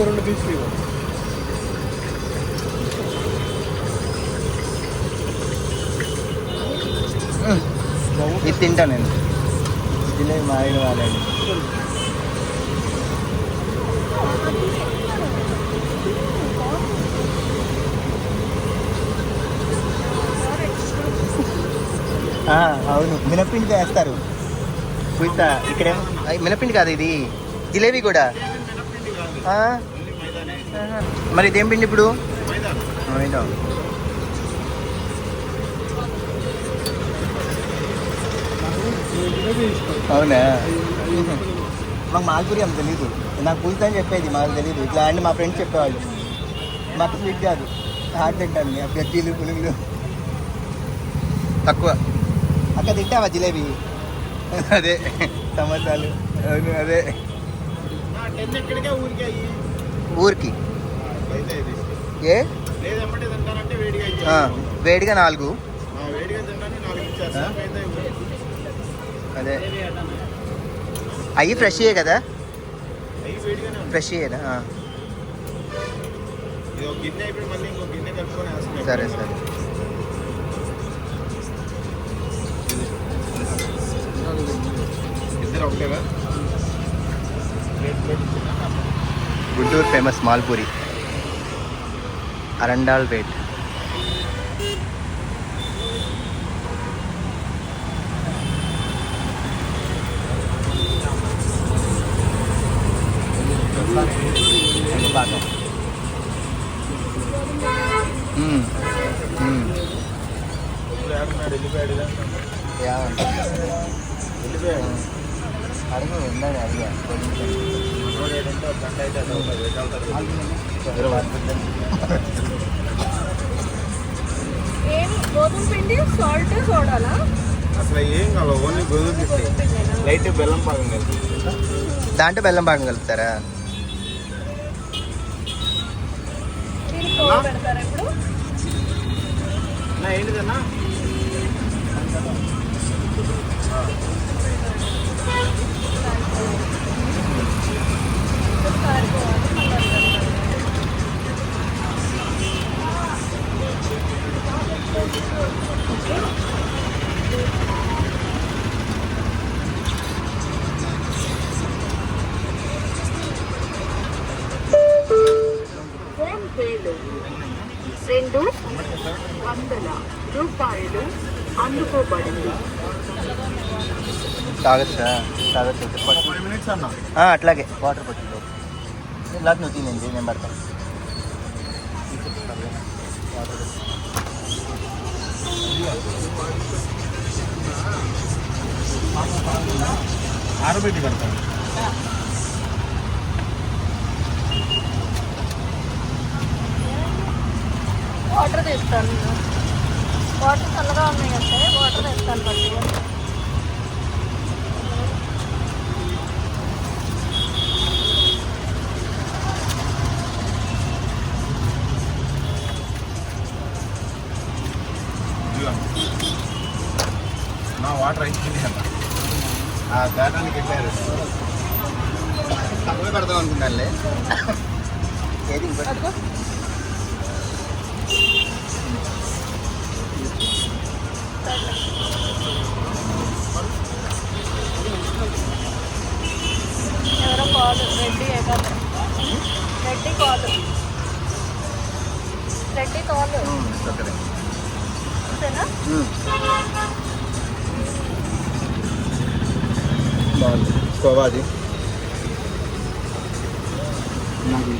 ఇంకో రెండు పీసులు ఇది తింటా నేను. జిలేబీ మారిన వాళ్ళండి ఆ, అవును. మినపిండి వేస్తారు. పూత ఇక్కడేమో. మినపిండి కాదు ఇది. జిలేబీ కూడా. మరి ఇదేం పిండి ఇప్పుడు? మైదా. అవునా? మాకు మాల్పూరి అంత తెలీదు. నాకు పూజ అని చెప్పేది మాకు తెలీదు. ఇట్లా అండి మా ఫ్రెండ్స్ చెప్పేవాళ్ళు. మాకు స్వీట్ కాదు. హాట్ తింటాను గట్టీలు పులుగులు. తక్కువ. అక్క తింటావా జిలేబీ? అదే. సమోసాలు. అదే. ఊరికే ఏ? వేడిగా నాలుగు. అదే. అవి ఫ్రెష్యే కదా? ఫ్రెష్ వేస్తున్నాయి. సరే సరే. ఇద్దరు ప్లేట్ గుంటూరు ఫేమస్ మాల్పూరి అరండాల్ పేట్ మ్మ్. మ్మ్. ఇప్పుడు ఏడున్నాడు వెళ్ళిపోయాడు ఇదా? యా. వెళ్ళిపోయాడు అడుగు ఉందని అడిగా మనోడు ఏడంటే ఒక గంట అయితే అది అవుతుంది ఎటు అవుతాడు ఏం గోధుమ పిండి సాల్ట్ సోడాలా అసలు ఏం కావాలి ఓన్లీ గోధుమ పిండి. లైట్ బెల్లం పాకం కలిపి. దాంట్లో బెల్లం పాకం కలుపుతారా? దీనికి పోగు పెడతారా ఇప్పుడు? అన్న ఏంటిదన్నా? ఫోన్ పేలు రెండు వందల రూపాయలు అందుకోబడింది. తాగొచ్చా? తాగొచ్చు? ఫైవ్ మినిట్స్ అన్న. అట్లాగే. వాటర్ పట్టింది ఇలా నువ్వు తినండి నేను పడతాను ఆరబెట్టి పెడతాను వాటర్ తెస్తాను. వాటర్ చల్లగా ఉన్నాయి అంటే వాటర్ తెస్తాను పట్టి వాటర్ అయిపోయింది అన్న ఆ గాటానికి వెళ్ళారు తక్కువ పెడదాం అనుకున్నానులే. ఏది ఎవరో కాల్ రెడ్డి ఏకాదు రెడ్డి కాల్. రెడ్డి కాల్. ఉమ్, బాగుంది కోవాది నాకు.